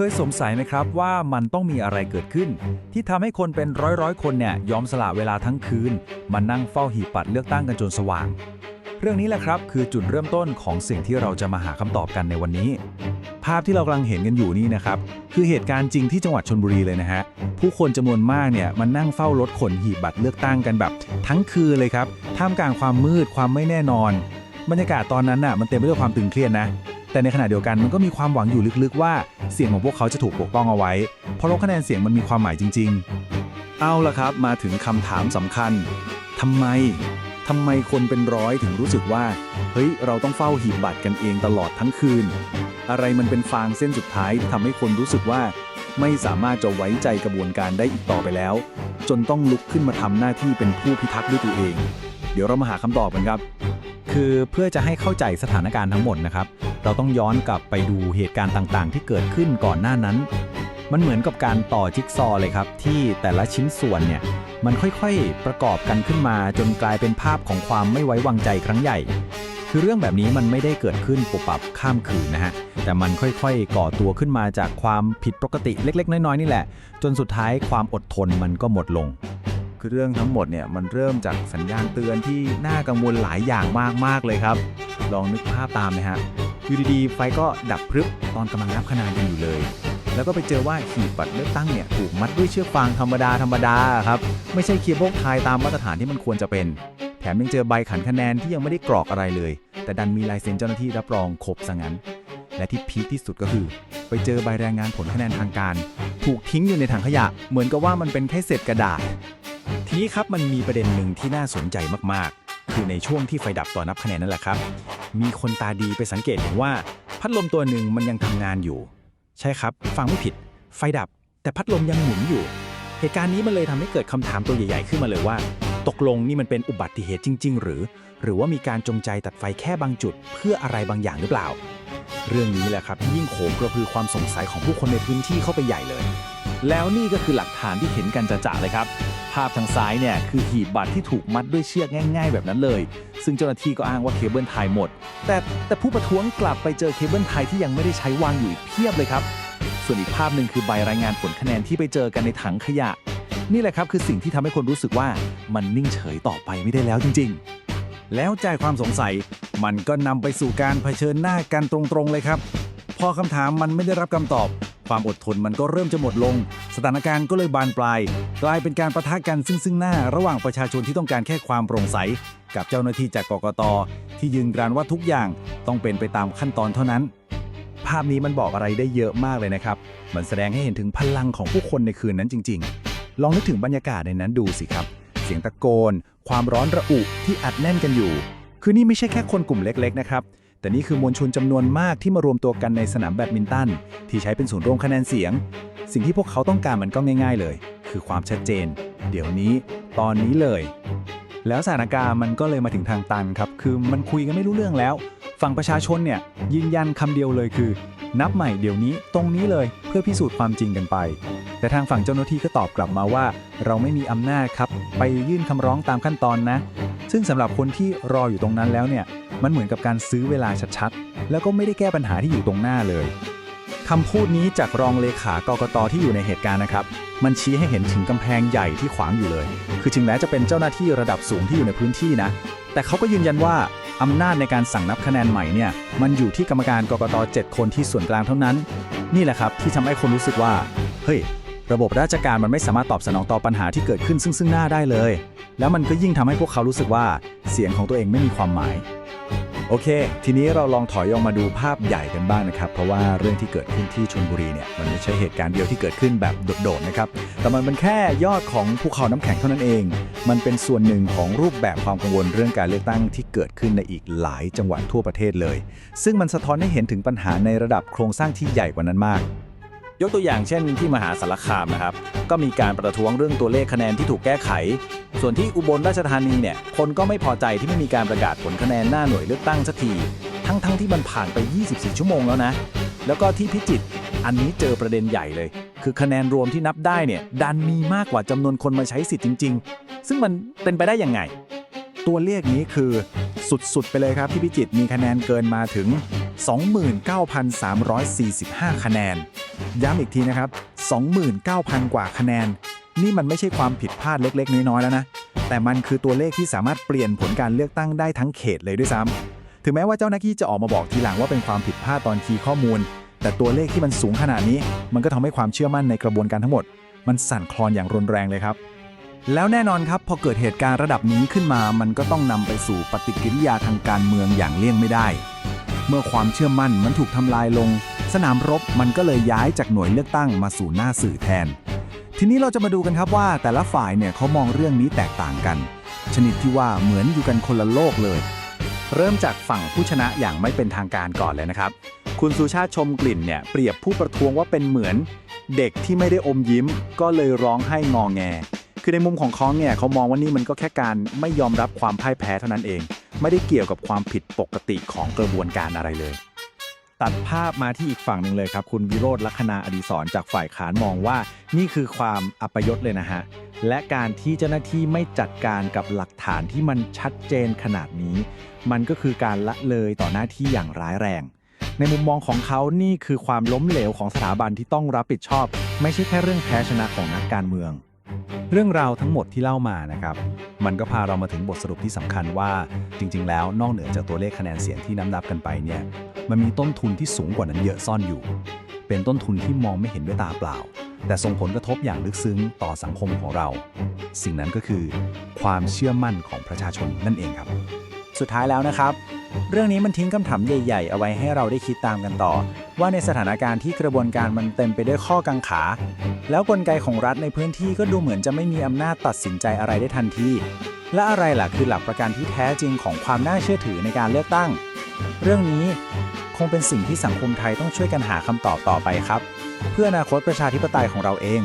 คยสงสัยไหมครับว่ามันต้องมีอะไรเกิดขึ้น ที่ทำให้คนเป็นร้อยร้อยคนเนี่ยยอมสละเวลาทั้งคืน มานั่งเฝ้าหีบบัตรเลือกตั้งกันจนสว่าง เรื่องนี้แหละครับคือจุดเริ่มต้นของสิ่งที่เราจะมาหาคำตอบกันในวันนี้ ภาพที่เรากำลังเห็นกันอยู่นี่นะครับ คือเหตุการณ์จริงที่จังหวัดชนบุรีเลยนะฮะผู้คนจำนวนมากเนี่ยมันนั่งเฝ้ารถขนหีบบัตรเลือกตั้งกันแบบ ทั้งคืนเลยครับท่ามกลางความมืดความไม่แน่นอน บรรยากาศตอนนั้นน่ะมันเต็มไปด้วยความตึงเครียดนะ แต่ในขณะเดียวกันมันก็มีความหวังอยู่ลึกๆว่าเสียงของพวกเขาจะถูกปกป้องเอาไว้ เพราะลงคะแนนเสียงมันมีความหมายจริง ๆ เอาละครับมาถึงคำถามสำคัญทำไมทำไมคนเป็นร้อยถึงรู้สึกว่า เฮ้ย เราต้องเฝ้าหีบบัตรกันเองตลอดทั้งคืน อะไรมันเป็นฟางเส้นสุดท้ายที่ทำให้คนรู้สึกว่า ไม่สามารถจะไว้ใจกระบวนการได้อีกต่อไปแล้ว จนต้องลุกขึ้นมาทำหน้าที่เป็นผู้พิทักษ์ด้วยตัวเอง เดี๋ยวเรามาหาคำตอบกันครับ คือเพื่อจะให้เข้าใจสถานการณ์ทั้งหมดนะครับ เราต้องย้อนกลับไปดูเหตุการณ์ต่างๆ ที่เกิดขึ้นก่อนหน้านั้น มันเหมือนกับการต่อจิ๊กซอเลยครับ ที่แต่ละชิ้นส่วนเนี่ยมันค่อยๆ ประกอบกันขึ้นมาจนกลายเป็นภาพของความไม่ไว้วางใจครั้งใหญ่ คือเรื่องแบบนี้มันไม่ได้เกิดขึ้นปุบปับข้ามคืนนะฮะ แต่มันค่อยๆ ก่อตัวขึ้นมาจากความผิดปกติเล็ก ๆ น้อยๆนี่แหละ จนสุดท้ายความอดทนมันก็หมดลง คือเรื่องทั้งหมดเนี่ยมันเริ่มจากสัญญาณเตือนที่น่ากังวลหลายอย่างมากๆเลยครับ ลองนึกภาพตามนะฮะ อยู่ดีๆ ไฟก็ดับพรึบตอนกำลังนับคะแนนกันอยู่เลย แล้วก็ไปเจอว่าหีบบัตรเลือกตั้งเนี่ยถูกมัดด้วยเชือกฟางธรรมดาธรรมดาครับ ไม่ใช่เคเบิลไทยตามมาตรฐานที่มันควรจะเป็น แถมยังเจอใบขันคะแนนที่ยังไม่ได้กรอกอะไรเลย แต่ดันมีลายเซ็นเจ้าหน้าที่รับรองครบซะงั้น และที่พีคที่สุดก็คือ ไปเจอใบรายงานผลคะแนนทางการ ถูกทิ้งอยู่ในถังขยะ เหมือนกับว่ามันเป็นแค่เศษกระดาษ ทีนี้ครับมันมีประเด็นหนึ่งที่น่าสนใจมากๆ คือในช่วงที่ไฟดับต่อนนับคะแนนนั่นแหละครับ มีคนตาดีไปสังเกตเห็นว่า พัดลมตัวหนึ่งมันยังทำงานอยู่ ใช่ครับ ฟังไม่ผิด ไฟดับ แต่พัดลมยังหมุนอยู่ เหตุการณ์นี้มันเลยทำให้เกิดคำถามตัวใหญ่ ๆ ขึ้นมาเลยว่า ตกลงนี่มันเป็นอุบัติเหตุจริง ๆ หรือ หรือว่ามีการจงใจตัดไฟแค่บางจุด เพื่ออะไรบางอย่างหรือเปล่า เรื่องนี้แหละครับยิ่งโขมกระพือความสงสัยของผู้คนในพื้นที่เข้าไปใหญ่เลย แล้วนี่ก็คือหลักฐานที่เห็นกันจะๆเลยครับ ภาพทางซ้ายเนี่ยคือหีบบัตรที่ถูกมัดด้วยเชือกง่าย ๆ แบบนั้นเลย ซึ่งเจ้าหน้าที่ก็อ้างว่าเคเบิลไทยหมด แต่แต่ผู้ประท้วงกลับไปเจอเคเบิลไทยที่ยังไม่ได้ใช้วางอยู่อีกเพียบเลยครับ ส่วนอีกภาพหนึ่งคือใบรายงานผลคะแนนที่ไปเจอกันในถังขยะ นี่แหละครับคือสิ่งที่ทำให้คนรู้สึกว่ามันนิ่งเฉยต่อไปไม่ได้แล้วจริง ๆ แล้วใจความสงสัยมันก็นำไปสู่การเผชิญหน้ากันตรงๆเลยครับ พอคำถามมันไม่ได้รับคำตอบ ความอดทนมันก็เริ่มจะหมดลงสถานการณ์ก็เลยบานปลาย กลายเป็นการประทะกันซึ่งซึ่งหน้า ระหว่างประชาชนที่ต้องการแค่ความโปร่งใส กับเจ้าหน้าที่จากกกต ที่ยืนกรานว่าทุกอย่างต้องเป็นไปตามขั้นตอนเท่านั้น ภาพนี้มันบอกอะไรได้เยอะมากเลยนะครับ มันแสดงให้เห็นถึงพลังของผู้คนในคืนนั้นจริง ๆ ลองนึกถึงบรรยากาศในนั้นดูสิครับ เสียงตะโกน ความร้อนระอุที่อัดแน่นกันอยู่ คือนี่ไม่ใช่แค่คนกลุ่มเล็ก ๆ นะครับ แต่นี่คือมวลชนจำนวนมากที่มารวมตัวกันในสนามแบดมินตัน ที่ใช้เป็นศูนย์รวมคะแนนเสียง สิ่งที่พวกเขาต้องการมันก็ง่าย ๆ เลย คือความชัดเจน เดี๋ยวนี้ ตอนนี้เลย แล้วสถานการณ์มันก็เลยมาถึงทางตันครับ คือมันคุยกันไม่รู้เรื่องแล้ว ฝั่งประชาชนเนี่ยยืนยันคำเดียวเลยคือ นับใหม่เดี๋ยวนี้ตรงนี้เลยเพื่อพิสูจน์ความจริงกันไป แต่ทางฝั่งเจ้าหน้าที่ก็ตอบกลับมาว่า เราไม่มีอำนาจครับ ไปยื่นคำร้องตามขั้นตอนนะ ซึ่งสำหรับคนที่รออยู่ตรงนั้นแล้วเนี่ย มันเหมือนกับการซื้อเวลาชัดๆ แล้วก็ไม่ได้แก้ปัญหาที่อยู่ตรงหน้าเลยคำพูดนี้จากรองเลขากกตที่อยู่ในเหตุการณ์นะครับ มันชี้ให้เห็นถึงกำแพงใหญ่ที่ขวางอยู่เลย คือถึงแม้จะเป็นเจ้าหน้าที่ระดับสูงที่อยู่ในพื้นที่นะ แต่เขาก็ยืนยันว่าอำนาจในการสั่งนับคะแนนใหม่เนี่ย มันอยู่ที่กรรมการกกต 7 คนที่ส่วนกลางเท่านั้น นี่แหละครับที่ทำให้คนรู้สึกว่า เฮ้ย ระบบราชการมันไม่สามารถตอบสนองต่อปัญหาที่เกิดขึ้นซึ่งซึ่งหน้าได้เลย แล้วมันก็ยิ่งทำให้พวกเขารู้สึกว่า เสียงของตัวเองไม่มีความหมาย โอเค ทีนี้เราลองถอยออกมาดูภาพใหญ่กันบ้างนะครับ เพราะว่าเรื่องที่เกิดขึ้นที่ชลบุรีเนี่ยมันไม่ใช่เหตุการณ์เดียวที่เกิดขึ้นแบบโดดๆนะครับ แต่มันเป็นแค่ยอดของภูเขาน้ำแข็งเท่านั้นเอง มันเป็นส่วนหนึ่งของรูปแบบความกังวลเรื่องการเลือกตั้งที่เกิดขึ้นในอีกหลายจังหวัดทั่วประเทศเลย ซึ่งมันสะท้อนให้เห็นถึงปัญหาในระดับโครงสร้างที่ใหญ่กว่านั้นมาก ยกตัวอย่างเช่นที่มหาสารคามนะครับ ก็มีการประท้วงเรื่องตัวเลขคะแนนที่ถูกแก้ไข ส่วนที่อุบลราชธานีเนี่ย คนก็ไม่พอใจที่ไม่มีการประกาศผลคะแนนหน้าหน่วยเลือกตั้งสักที ทั้งๆทที่มันผ่านไป 24 ชั่วโมงแล้วนะ แล้วก็ที่พิจิตร อันนี้เจอประเด็นใหญ่เลย คือคะแนนรวมที่นับได้เนี่ยดันมีมากกว่าจำนวนคนมาใช้สิทธิ์จริง ๆ ซึ่งมันเป็นไปได้ยังไง ตัวเลขนี้คือสุดๆไปเลยครับที่พิจิตรมีคะแนนเกินมาถึง 29,345 คะแนน ย้ำอีกทีนะครับ 29,000 กว่าคะแนน นี่มันไม่ใช่ความผิดพลาดเล็ก ๆ น้อยๆแล้วนะ แต่มันคือตัวเลขที่สามารถเปลี่ยนผลการเลือกตั้งได้ทั้งเขตเลยด้วยซ้ำถึงแม้ว่าเจ้าหน้าที่จะออกมาบอกทีหลังว่าเป็นความผิดพลาดตอนคีย์ข้อมูล แต่ตัวเลขที่มันสูงขนาดนี้ มันก็ทำให้ความเชื่อมั่นในกระบวนการทั้งหมด มันสั่นคลอนอย่างรุนแรงเลยครับแล้วแน่นอนครับ พอเกิดเหตุการณ์ระดับนี้ขึ้นมา มันก็ต้องนำไปสู่ปฏิกิริยาทางการเมืองอย่างเลี่ยงไม่ได้ เมื่อความเชื่อมั่นมันถูกทำลายลง สนามรบมันก็เลยย้ายจากหน่วยเลือกตั้งมาสู่หน้าสื่อแทน ทีนี้เราจะมาดูกันครับว่าแต่ละฝ่ายเนี่ยเขามองเรื่องนี้แตกต่างกัน ชนิดที่ว่าเหมือนอยู่กันคนละโลกเลย เริ่มจากฝั่งผู้ชนะอย่างไม่เป็นทางการก่อนเลยนะครับ คุณสุชาติชมกลิ่นเนี่ยเปรียบผู้ประท้วงว่าเป็นเหมือน เด็กที่ไม่ได้อมยิ้ม ก็เลยร้องไห้งอแง คือในมุมของเขาเนี่ยเขามองว่านี่มันก็แค่การไม่ยอมรับความพ่ายแพ้เท่านั้นเอง ไม่ได้เกี่ยวกับความผิดปกติของกระบวนการอะไรเลย ตัดภาพมาที่อีกฝั่งหนึ่งเลยครับ คุณวิโรธลัคนาอดีศรจากฝ่ายขานมองว่า นี่คือความอัปยศเลยนะฮะ และการที่เจ้าหน้าที่ไม่จัดการกับหลักฐานที่มันชัดเจนขนาดนี้ มันก็คือการละเลยต่อหน้าที่อย่างร้ายแรง ในมุมมองของเขานี่คือความล้มเหลวของสถาบันที่ต้องรับผิดชอบ ไม่ใช่แค่เรื่องแพ้ชนะของนักการเมือง เรื่องราวทั้งหมดที่เล่ามานะครับ มันก็พาเรามาถึงบทสรุปที่สำคัญว่า จริง ๆ แล้วนอกเหนือจากตัวเลขคะแนนเสียงที่นับนับกันไปเนี่ย มันมีต้นทุนที่สูงกว่านั้นเยอะซ่อนอยู่ เป็นต้นทุนที่มองไม่เห็นด้วยตาเปล่า แต่ส่งผลกระทบอย่างลึกซึ้งต่อสังคมของเรา สิ่งนั้นก็คือ ความเชื่อมั่นของประชาชนนั่นเองครับ สุดท้ายแล้วนะครับ เรื่องนี้มันทิ้งคำถามใหญ่ ๆ เอาไว้ให้เราได้คิดตามกันต่อ ว่าในสถานการณ์ที่กระบวนการมันเต็มไปด้วยข้อกังขา แล้วกลไกของรัฐในพื้นที่ก็ดูเหมือนจะไม่มีอำนาจตัดสินใจอะไรได้ทันทีและอะไรล่ะคือหลักประกันที่แท้จริงของความน่าเชื่อถือในการเลือกตั้ง เรื่องนี้คงเป็นสิ่งที่สังคมไทยต้องช่วยกันหาคำตอบต่อไปครับ เพื่ออนาคตประชาธิปไตยของเราเอง